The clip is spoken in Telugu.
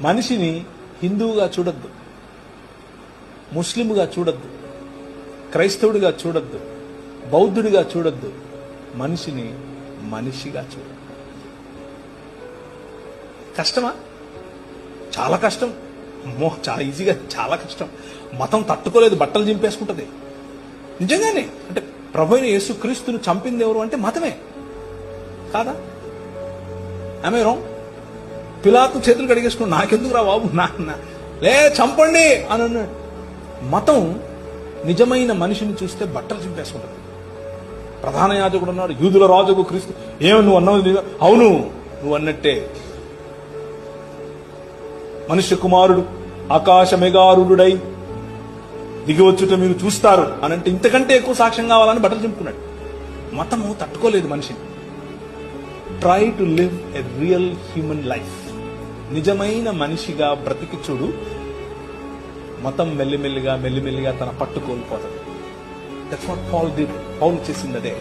మనిషిని హిందువుగా చూడొద్దు. ముస్లింగా చూడొద్దు. క్రైస్తవుడిగా చూడొద్దు. బౌద్ధుడిగా చూడొద్దు. మనిషిని మనిషిగా చూడొద్దు. కష్టమా? చాలా కష్టం. అమ్మో చాలా ఈజీగా చాలా కష్టం. మతం తట్టుకోలేదు బట్టలు చింపేసుకుంటుంది. నిజంగానే అంటే ప్రభు అయిన యేసు క్రీస్తును చంపింది ఎవరు అంటే మతమే. కాదా? ఆమె రాంగ్ పిలాతు చేతులు కడిగేసుకుని నాకెందుకు రా బాబు? నా లే చంపండి! అని అన్నాడు. మతం నిజమైన మనిషిని చూస్తే బట్టలు చింపేసుకుంటుంది. ప్రధాన యాజకుడు అన్నాడు యూదుల రాజుకు క్రీస్తు. ఏమో నువ్వు అన్నది అవును నువ్వు అన్నట్టే. మనుష్య కుమారుడు ఆకాశ మెగారుడై దిగివచ్చుట మీరు చూస్తారు అని అంటే ఇంతకంటే ఎక్కువ సాక్ష్యం కావాలని బట్టలు చింపుకున్నాడు. మతము తట్టుకోలేదు మనిషిని. Try to live a real human life నిజమైన మనిషిగా బ్రతికి చూడు మతం మెల్లిమెల్లిగా మెల్లిమెల్లిగా తన పట్టు కోల్పోతుంది that's what Paul D Paul చేసింది అదే.